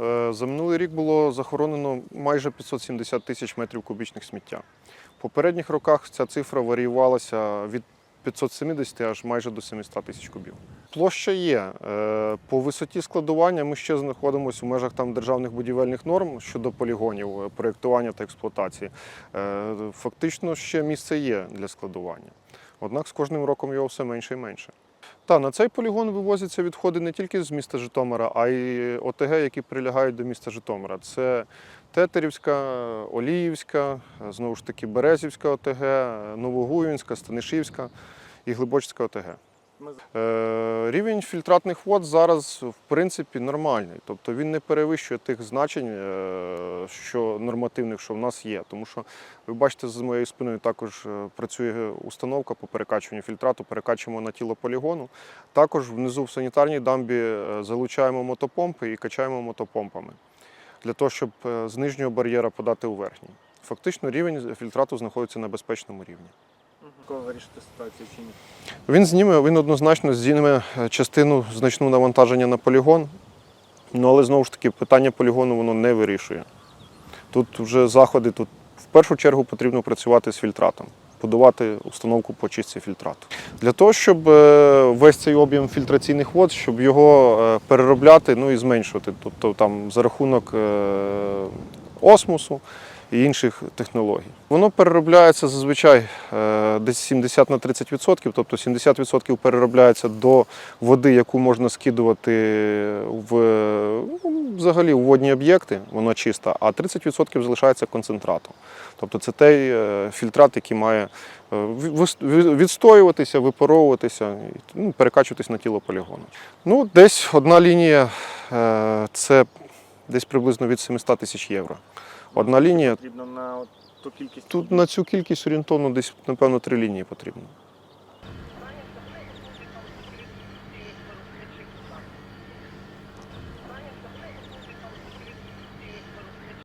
Е, За минулий рік було захоронено майже 570 тисяч метрів кубічних сміття. В попередніх роках ця цифра варіювалася від 570 аж майже до 700 тисяч кубів. Площа є. Е, По висоті складування ми ще знаходимося у межах там державних будівельних норм щодо полігонів, е, проєктування та експлуатації. Фактично ще місце є для складування. Однак з кожним роком його все менше і менше. Та на цей полігон вивозяться відходи не тільки з міста Житомира, а й ОТГ, які прилягають до міста Житомира. Це Тетерівська, Оліївська, знову ж таки Березівська ОТГ, Новогуїнська, Станишівська і Глибочська ОТГ. Е, Рівень фільтратних вод зараз в принципі нормальний, тобто він не перевищує тих значень, е, що нормативних, що в нас є. Тому що ви бачите, за моєю спиною також е, працює установка по перекачуванню фільтрату, перекачуємо на тіло полігону. Також внизу в санітарній дамбі залучаємо мотопомпи і качаємо мотопомпами для того, щоб з нижнього бар'єра подати у верхній. Фактично рівень фільтрату знаходиться на безпечному рівні. Вирішити ситуацію чи ні? Він зніме, він однозначно зніме е, частину значну навантаження на полігон. Ну, але знову ж таки, питання полігону воно не вирішує. Тут вже заходи, тут в першу чергу потрібно працювати з фільтратом, будувати установку по чистці фільтрату. Для того, щоб е, весь цей об'єм фільтраційних вод, щоб його е, переробляти ну, і зменшувати. Тобто там за рахунок осмосу і інших технологій. Воно переробляється зазвичай е, десь 70 на 30%, тобто 70% переробляється до води, яку можна скидувати в ну, взагалі у водні об'єкти, вона чиста, а 30% залишається концентратом. Тобто це той е, фільтрат, який має е, відстоюватися, випаровуватися ну, перекачуватись на тіло полігону. Ну, десь одна лінія це десь приблизно від 700 тисяч євро. Одна лінія Потрібно на ту кількість. Тут на цю кількість орієнтовно десь, напевно, три лінії потрібно.